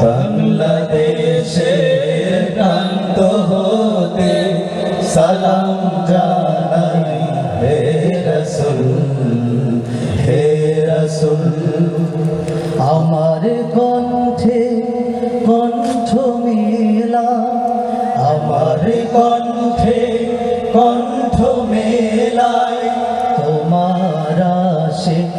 বাংলাদেশের প্রান্ত হতে সালাম জানাই, হে রসুল হে রসুল। কণ্ঠ মেলা, আমার কণ্ঠে কণ্ঠ মেলায় তোমার আশিক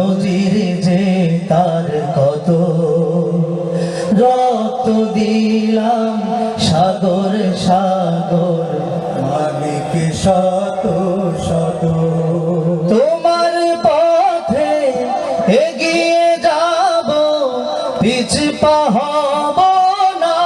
নজির যে তার কত? রক্ত দিলাম সাগর সাগর। মালিক শত শত। তোমার পথে এগিয়ে যাব পিছ পাহব না।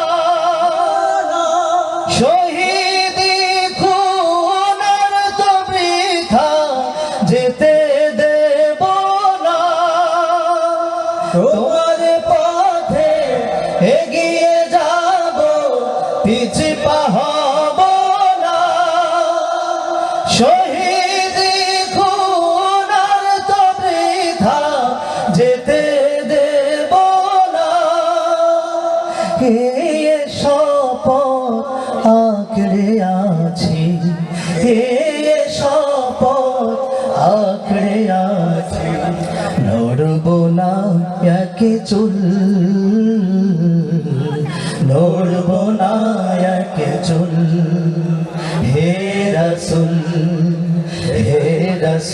পিছ পাহব না শহীদ খুনার তো বৃথা যেতে দেব না হে শপথ আঁকড়ে আছি, হে শপথ আঁকড়ে আছি। নড়ব না একে চুল, নড়ব না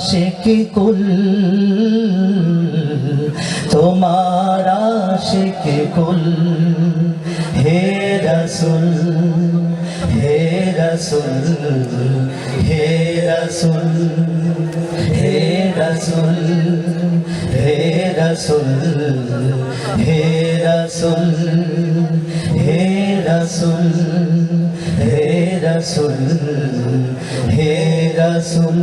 আশিক কুল, তোমার আশিক কুল। হে রসুল হে রসুল হে রসুল হে রসুল হে রসুল হে রসুল হে রসুল হে রসুল, হে রসুল